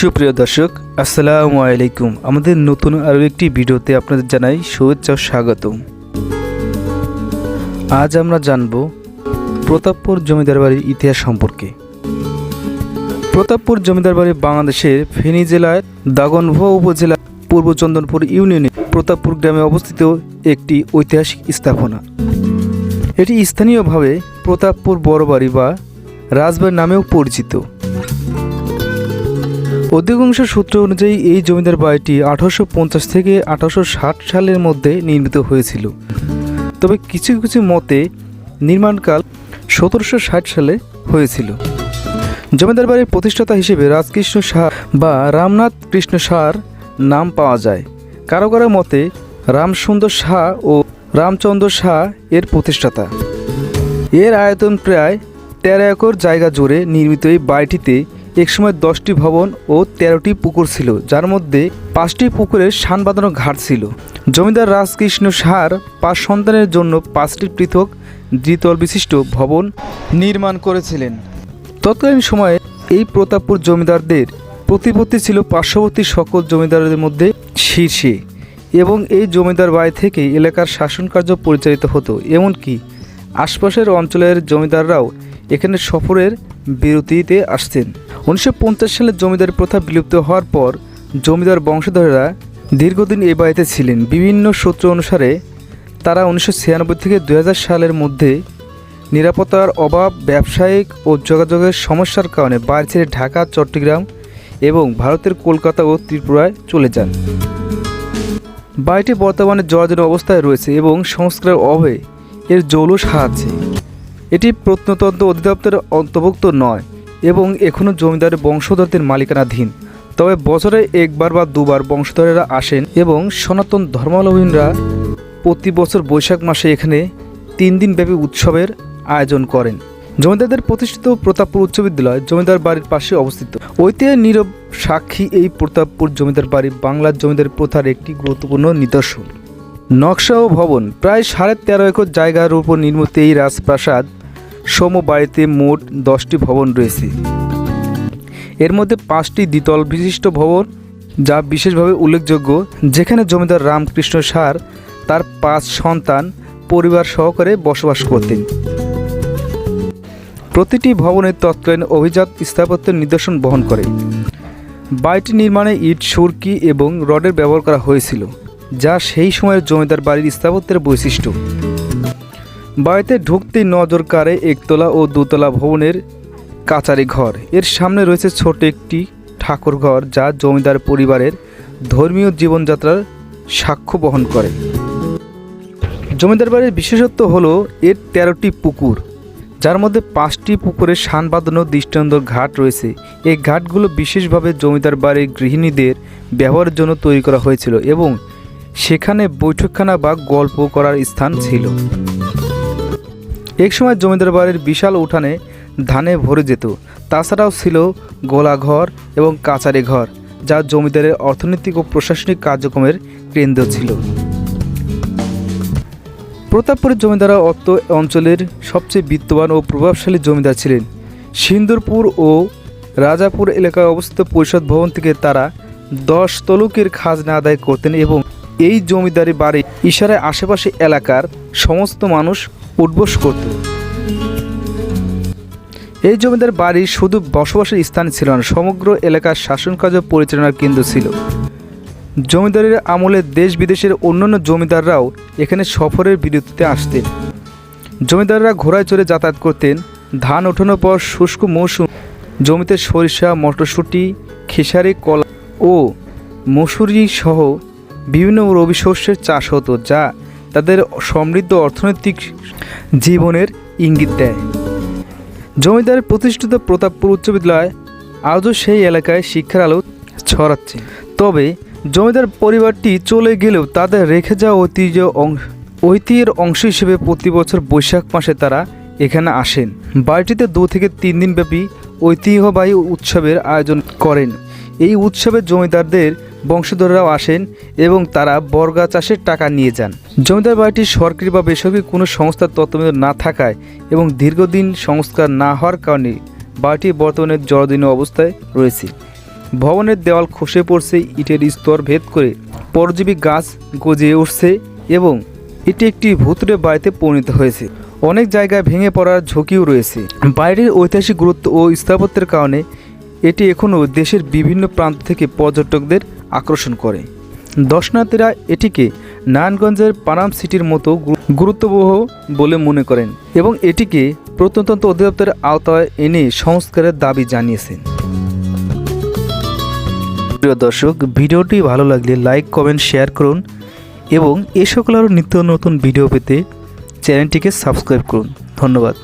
সুপ্রিয় দর্শক, আসসালামু আলাইকুম। আমাদের নতুন আরও একটি ভিডিওতে আপনাদের জানাই শুভেচ্ছা ও স্বাগতম। আজ আমরা জানব প্রতাপপুর জমিদার বাড়ির ইতিহাস সম্পর্কে। প্রতাপপুর জমিদার বাড়ি বাংলাদেশের ফেনী জেলার দাগনভুয়া উপজেলা পূর্ব চন্দনপুর ইউনিয়নে প্রতাপপুর গ্রামে অবস্থিত একটি ঐতিহাসিক স্থাপনা। এটি স্থানীয়ভাবে প্রতাপপুর বড়বাড়ি বা রাজবাড়ি নামেও পরিচিত। অধিকাংশ সূত্র অনুযায়ী এই জমিদার বাড়িটি আঠারোশো পঞ্চাশ থেকে আঠারোশো ষাট সালের মধ্যে নির্মিত হয়েছিল। তবে কিছু কিছু মতে নির্মাণকাল সতেরোশো ষাট সালে হয়েছিল। জমিদার বাড়ির প্রতিষ্ঠাতা হিসেবে রাজকৃষ্ণ শাহ বা রামনাথ কৃষ্ণ শাহর নাম পাওয়া যায়। কারও কারও মতে রামসুন্দর শাহ ও রামচন্দ্র শাহ এর প্রতিষ্ঠাতা। এর আয়তন প্রায় তেরো একর জায়গা জুড়ে নির্মিত এই বাড়িটিতে একসময় দশটি ভবন ও তেরোটি পুকুর ছিল, যার মধ্যে পাঁচটি পুকুরের সান বাঁধানো ঘাট ছিল। জমিদার রাজকৃষ্ণ সার পাঁচ সন্তানের জন্য পাঁচটি পৃথক দ্বিতল বিশিষ্ট ভবন নির্মাণ করেছিলেন। তৎকালীন সময়ে এই প্রতাপপুর জমিদারদের প্রতিপত্তি ছিল পার্শ্ববর্তী সকল জমিদারদের মধ্যে শীর্ষে এবং এই জমিদার বাড়ি থেকে এলাকার শাসন কার্য পরিচালিত হতো। এমনকি আশপাশের অঞ্চলের জমিদাররাও এখানে সফরের বিরতিতে আসছেন। উনিশশো পঞ্চাশ সালে জমিদার প্রথা বিলুপ্ত হওয়ার পর জমিদার বংশধরেরা দীর্ঘদিন এই বাড়িতে ছিলেন। বিভিন্ন সূত্র অনুসারে তারা উনিশশো ছিয়ানব্বই থেকে দু হাজার সালের মধ্যে নিরাপত্তার অভাব, ব্যবসায়িক ও যোগাযোগের সমস্যার কারণে বাড়ি ছেড়ে ঢাকা, চট্টগ্রাম এবং ভারতের কলকাতা ও ত্রিপুরায় চলে যান। বাড়িটি বর্তমানে জরাজীর্ণ অবস্থায় রয়েছে এবং সংস্কারের অভাবে এর জৌলুস আছে এটি প্রত্নতত্ত্ব অধিদপ্তরের অন্তর্ভুক্ত নয় এবং এখনও জমিদারের বংশধরদের মালিকানাধীন। তবে বছরে একবার বা দুবার বংশধরেরা আসেন এবং সনাতন ধর্মাবলম্বীরা প্রতি বছর বৈশাখ মাসে এখানে তিন দিন ব্যাপী উৎসবের আয়োজন করেন। জমিদারদের প্রতিষ্ঠিত প্রতাপপুর উচ্চ বিদ্যালয় জমিদার বাড়ির পাশে অবস্থিত। ঐতিহ্যের নীরব সাক্ষী এই প্রতাপপুর জমিদার বাড়ি বাংলার জমিদার প্রথার একটি গুরুত্বপূর্ণ নিদর্শন। নকশা ও ভবন, প্রায় সাড়ে তেরো একর জায়গার উপর নির্মিত এই রাজপ্রাসাদ সম বাড়িতে মোট দশটি ভবন রয়েছে। এর মধ্যে পাঁচটি দ্বিতল বিশিষ্ট ভবন, যা বিশেষভাবে উল্লেখযোগ্য, যেখানে জমিদার রামকৃষ্ণ সার, তার পাঁচ সন্তান, পরিবার সহকারে বসবাস করতেন। প্রতিটি ভবনের তৎকালীন অভিজাত স্থাপত্যের নিদর্শন বহন করে। বাড়িটি নির্মাণে ইট, সুরকি এবং রডের ব্যবহার করা হয়েছিল, যা সেই সময়ের জমিদার বাড়ির স্থাপত্যের বৈশিষ্ট্য। বাড়িতে ঢুকতেই নজর কাড়ে একতলা ও দোতলা ভবনের কাচারি ঘর। এর সামনে রয়েছে ছোট একটি ঠাকুর ঘর যা জমিদার পরিবারের ধর্মীয় জীবনযাত্রার সাক্ষ্য বহন করে। জমিদার বাড়ির বিশেষত্ব হলো এর তেরোটি পুকুর, যার মধ্যে পাঁচটি পুকুরে সান বাঁধানো দৃষ্টান্ত ঘাট রয়েছে। এই ঘাটগুলো বিশেষভাবে জমিদার বাড়ির গৃহিণীদের ব্যবহারের জন্য তৈরি করা হয়েছিল এবং সেখানে বৈঠকখানা বা গল্প করার স্থান ছিল। এক সময় জমিদার বাড়ির বিশাল উঠানে ধানে ভরে যেত। তাছাড়াও ছিল গোলাঘর এবং কাচারি ঘর, যা জমিদারের অর্থনৈতিক ও প্রশাসনিক কার্যক্রমের কেন্দ্র ছিল। প্রতাপপুরের জমিদাররা অত্র অঞ্চলের সবচেয়ে বিত্তবান ও প্রভাবশালী জমিদার ছিলেন। সিন্দুরপুর ও রাজাপুর এলাকায় অবস্থিত পরিষদ ভবন থেকে তারা দশ তলুকের খাজনা আদায় করতেন এবং এই জমিদারি বাড়ি ইশারায় আশেপাশে এলাকার সমস্ত মানুষ উদ্বোস করত। এই জমিদার বাড়ি শুধু বসবাসের স্থান ছিল না, সমগ্র এলাকার শাসন কার্য পরিচালনার কেন্দ্র ছিল। জমিদারের আমলে দেশ বিদেশের অন্যান্য জমিদাররাও এখানে সফরের বিরতিতে আসতেন। জমিদাররা ঘোড়ায় চড়ে যাতায়াত করতেন। ধান ওঠানোর পর শুষ্ক মৌসুম, জমিতে সরিষা, মটরশুঁটি, খেসারি, কলা ও মসুরি সহ বিভিন্ন রবি শস্যের চাষ হতো, যা তাদের সমৃদ্ধ অর্থনৈতিক জীবনের ইঙ্গিত দেয়। জমিদারের প্রতিষ্ঠিত প্রতাপপুর উচ্চ বিদ্যালয় আজও সেই এলাকায় শিক্ষার আলো ছড়াচ্ছে। তবে জমিদার পরিবারটি চলে গেলেও তাদের রেখে যাওয়া ঐতিহ্য ঐতিহ্যের অংশ হিসেবে প্রতি বছর বৈশাখ মাসে তারা এখানে আসেন। বাড়িটিতে দু থেকে তিন দিনব্যাপী ঐতিহ্যবাহী উৎসবের আয়োজন করেন। এই উৎসবে জমিদারদের বংশধররাও আসেন এবং তারা বর্গা চাষের টাকা নিয়ে যান। জমিদার বাড়িটি সরকারি বা বেসরকারি কোনো সংস্থার তত্ত্বাবধানে না থাকায় এবং দীর্ঘদিন সংস্কার না হওয়ার কারণে বাড়িটি বর্তমানে জরাদীর্ণ অবস্থায় রয়েছে। ভবনের দেওয়াল খসে পড়ছে, ইটের স্তর ভেদ করে পরজীবী গাছ গজিয়ে উঠছে এবং এটি একটি ভুতুরে বাড়িতে পরিণত হয়েছে। অনেক জায়গায় ভেঙে পড়ার ঝুঁকিও রয়েছে। বাইরের ঐতিহাসিক গুরুত্ব ও স্থাপত্যের কারণে এটি এখনও দেশের বিভিন্ন প্রান্ত থেকে পর্যটকদের আকর্ষণ করে। দর্শনার্থীরা এটিকে নারায়ণগঞ্জের পানাম সিটির মতো গুরুত্ববহ বলে মনে করেন এবং এটিকে প্রত্নতন্ত্র অধিদপ্তরের আওতায় এনে সংস্কারের দাবি জানিয়েছেন। প্রিয় দর্শক, ভিডিওটি ভালো লাগলে লাইক, কমেন্ট, শেয়ার করুন এবং এ সকল আরও নিত্য নতুন ভিডিও পেতে চ্যানেলটিকে সাবস্ক্রাইব করুন। ধন্যবাদ।